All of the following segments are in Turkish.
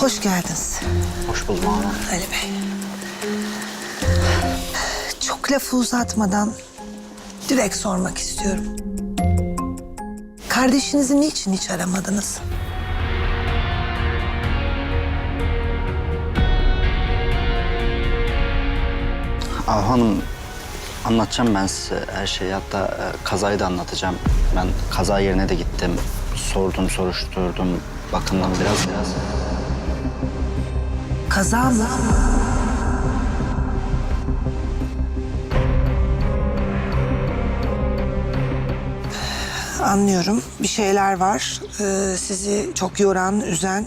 Hoş geldiniz Hoş buldum. Ali Bey. Çok lafı uzatmadan direkt sormak istiyorum. Kardeşinizi niçin hiç aramadınız? Aa, hanım anlatacağım ben size her şeyi. Hatta e, kazayı da anlatacağım. Ben kaza yerine de gittim. Sordum, soruşturdum. Bakındım biraz biraz. Kaza mı? Anlıyorum. Bir şeyler var. Ee, sizi çok yoran, üzen.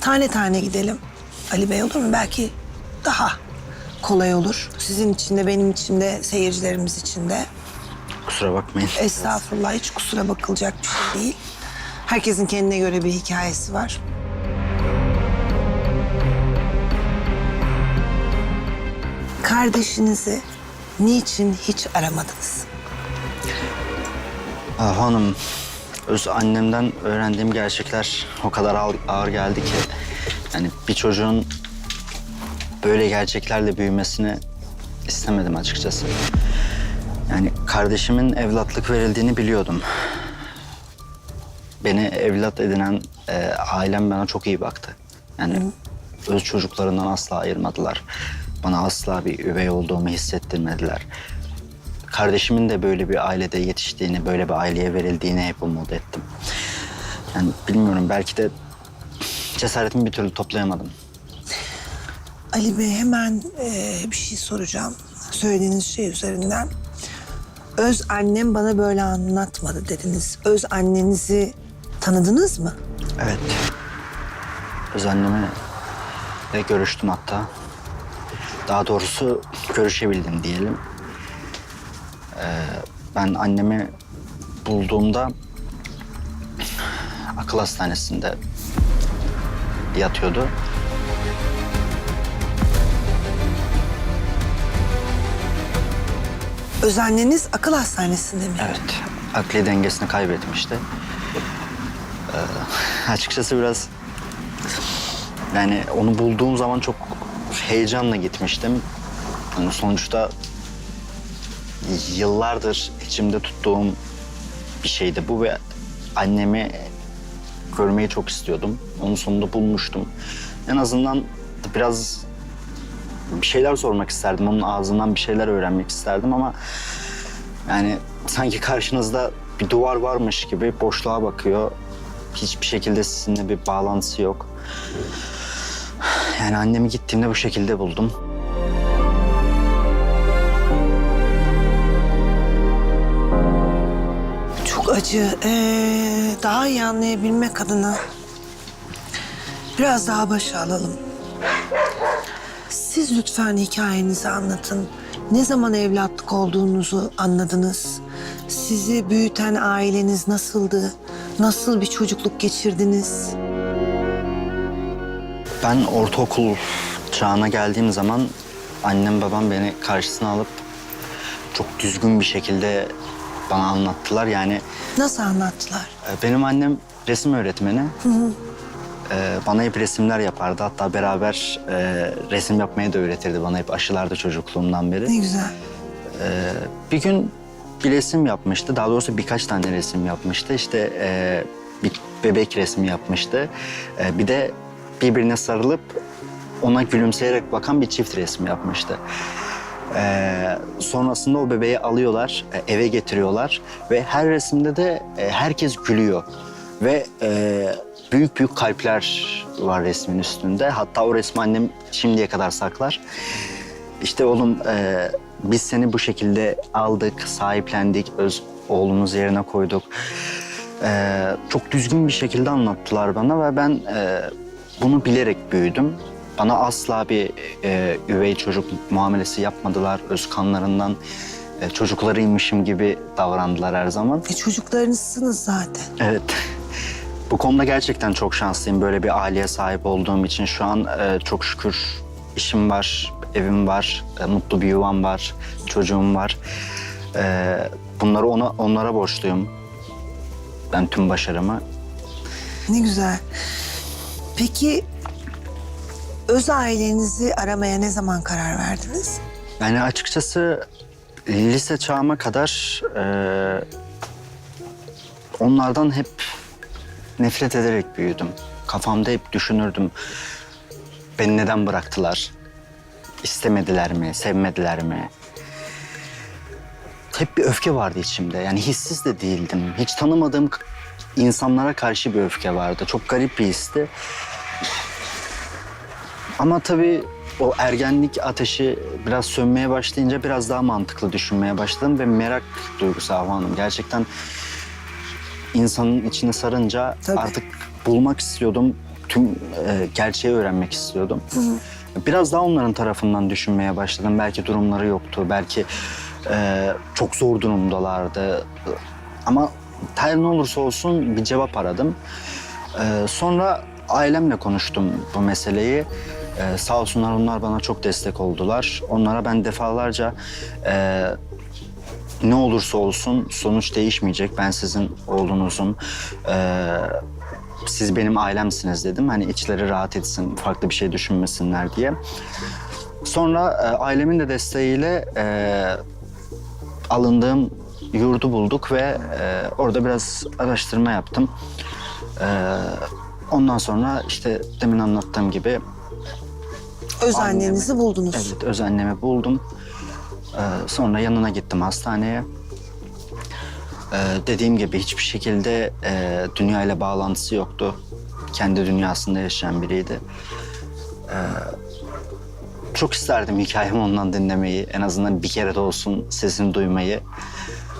Tane tane gidelim. Ali Bey olur mu? Belki daha kolay olur. Sizin için de, benim için de, seyircilerimiz için de. Kusura bakmayın. Estağfurullah hiç kusura bakılacak bir şey değil. Herkesin kendine göre bir hikayesi var. Kardeşinizi niçin hiç aramadınız? Aa, hanım, öz annemden öğrendiğim gerçekler o kadar ağır, ağır geldi ki... Yani bir çocuğun böyle gerçeklerle büyümesini istemedim açıkçası. Yani kardeşimin evlatlık verildiğini biliyordum. Beni evlat edinen e, ailem bana çok iyi baktı. Yani öz çocuklarından asla ayırmadılar. Bana asla bir üvey olduğumu hissettirmediler. Kardeşimin de böyle bir ailede yetiştiğini, böyle bir aileye verildiğini hep umut ettim. Yani bilmiyorum belki de cesaretimi bir türlü toplayamadım. Ali Bey hemen eee, bir şey soracağım. Söylediğiniz şey üzerinden. Öz annem bana böyle anlatmadı dediniz. Öz annenizi tanıdınız mı? Evet. Öz anneme de görüştüm hatta. Daha doğrusu görüşebildim diyelim. Ee, ben annemi bulduğumda akıl hastanesinde yatıyordu. Öz anneniz akıl hastanesinde mi? Evet, akli dengesini kaybetmişti. Ee, açıkçası biraz... Yani onu bulduğum zaman çok heyecanla gitmiştim. Yani sonuçta yıllardır içimde tuttuğum bir şeydi bu ve annemi görmeyi çok istiyordum. Onun sonunda bulmuştum. En azından biraz bir şeyler sormak isterdim. Onun ağzından bir şeyler öğrenmek isterdim ama yani sanki karşınızda bir duvar varmış gibi boşluğa bakıyor. Hiçbir şekilde sizinle bir bağlantısı yok. Yani annemi gittiğimde bu şekilde buldum. Çok acı. Ee, daha iyi anlayabilmek adına biraz daha başa alalım. Siz lütfen hikayenizi anlatın. Ne zaman evlatlık olduğunuzu anladınız? Sizi büyüten aileniz nasıldı? Nasıl bir çocukluk geçirdiniz? Ben ortaokul çağına geldiğim zaman annem babam beni karşısına alıp çok düzgün bir şekilde bana anlattılar. Yani Nasıl anlattılar? e, benim annem resim öğretmeni. E, bana hep resimler yapardı. Hatta beraber e, resim yapmayı da öğretirdi bana hep aşılardı çocukluğumdan beri. Ne güzel. Bir gün bir resim yapmıştı. Daha doğrusu birkaç tane resim yapmıştı. İşte e, bir bebek resmi yapmıştı. E, bir de birbirine sarılıp ona gülümseyerek bakan bir çift resmi yapmıştı. E, sonrasında o bebeği alıyorlar, e, eve getiriyorlar ve her resimde de e, herkes gülüyor. Ve e, büyük büyük kalpler var resmin üstünde. Hatta o resmi annem şimdiye kadar saklar. İşte oğlum e, biz seni bu şekilde aldık, sahiplendik, öz oğlumuz yerine koyduk. E, çok düzgün bir şekilde anlattılar bana ve ben e, bunu bilerek büyüdüm. Bana asla bir e, üvey çocuk muamelesi yapmadılar. Öz kanlarından e, çocuklarıymışım gibi davrandılar her zaman. E çocuklarınızsınız zaten. Evet. Bu konuda gerçekten çok şanslıyım böyle bir aileye sahip olduğum için. Şu an e, çok şükür işim var, evim var, e, mutlu bir yuvam var, çocuğum var. E, bunları ona onlara borçluyum. Ben tüm başarımı. Ne güzel. Peki öz ailenizi aramaya ne zaman karar verdiniz? Yani açıkçası lise çağıma kadar e, onlardan hep nefret ederek büyüdüm. Kafamda hep düşünürdüm. Beni neden bıraktılar? İstemediler mi? Sevmediler mi? Hep bir öfke vardı içimde. Yani hissiz de değildim. Hiç tanımadığım insanlara karşı bir öfke vardı. Çok garip bir histi. Ama tabii o ergenlik ateşi biraz sönmeye başlayınca biraz daha mantıklı düşünmeye başladım ve merak duygusu Havva Hanım. Gerçekten insanın içine sarınca Tabii. artık bulmak istiyordum. Tüm e, gerçeği öğrenmek istiyordum. Biraz daha onların tarafından düşünmeye başladım. Belki durumları yoktu, belki e, çok zor durumdalardı. Ama her ne olursa olsun bir cevap aradım. Ee, sonra ailemle konuştum bu meseleyi. Ee, sağ olsunlar onlar bana çok destek oldular. Onlara ben defalarca e, ne olursa olsun sonuç değişmeyecek. Ben sizin oğlunuzum. Ee, siz benim ailemsiniz dedim. Hani içleri rahat etsin, farklı bir şey düşünmesinler diye. Sonra e, ailemin de desteğiyle e, alındığım yurdu bulduk ve e, orada biraz araştırma yaptım. E, ondan sonra işte demin anlattığım gibi Öz Annemi. annenizi buldunuz. evet öz annemi buldum. E, sonra yanına gittim hastaneye. E, dediğim gibi hiçbir şekilde e, dünya ile bağlantısı yoktu. Kendi dünyasında yaşayan biriydi. E, çok isterdim hikayemi ondan dinlemeyi. En azından bir kere de olsun sesini duymayı.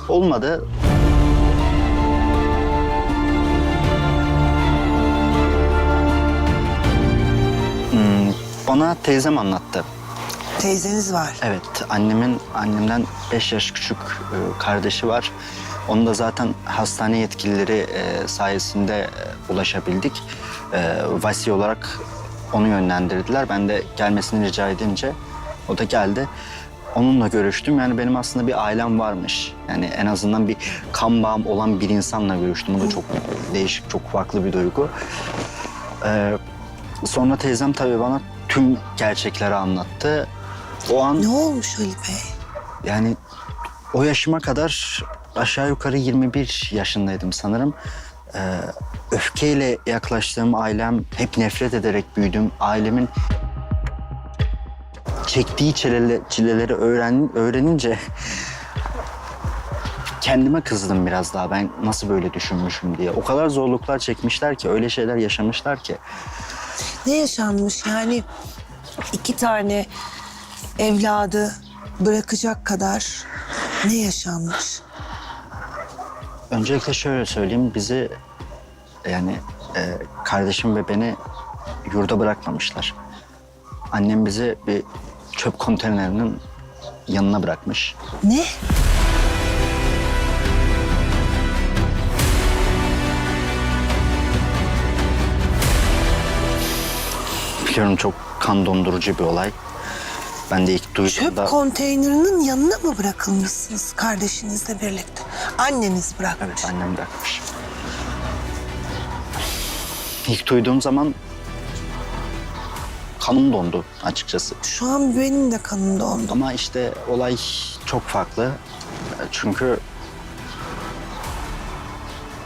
Olmadı. Hmm, bana teyzem anlattı. Teyzeniz var. Evet, annemin annemden 5 yaş küçük e, kardeşi var. Onu da zaten hastane yetkilileri e, sayesinde e, ulaşabildik. E, vasi olarak onu yönlendirdiler. Ben de gelmesini rica edince o da geldi. Onunla görüştüm. Yani benim aslında bir ailem varmış. Yani en azından bir kan bağım olan bir insanla görüştüm. O da çok değişik, çok farklı bir duygu. E, sonra teyzem tabii bana tüm gerçekleri anlattı. O an Ne olmuş Ali Bey? yani o yaşıma kadar aşağı yukarı 21 yaşındaydım sanırım. Ee, öfkeyle yaklaştığım ailem, hep nefret ederek büyüdüm. Ailemin çektiği çilele, çileleri öğren, öğrenince kendime kızdım biraz daha. Ben nasıl böyle düşünmüşüm diye. O kadar zorluklar çekmişler ki, öyle şeyler yaşamışlar ki. Ne yaşanmış yani iki tane evladı bırakacak kadar ne yaşanmış? Öncelikle şöyle söyleyeyim, bizi yani e, kardeşim ve beni yurda bırakmamışlar. Annem bizi bir çöp konteynerinin yanına bırakmış. Ne? Biliyorum çok kan dondurucu bir olay. Ben de ilk Çöp duyduğumda... konteynerinin yanına mı bırakılmışsınız kardeşinizle birlikte? Anneniz bırakmış. Evet annem bırakmış. İlk duyduğum zaman kanım dondu açıkçası. Şu an benim de kanım dondu. Ama işte olay çok farklı. Çünkü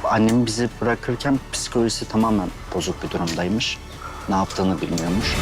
annem bizi bırakırken psikolojisi tamamen bozuk bir durumdaymış. Ne yaptığını bilmiyormuş.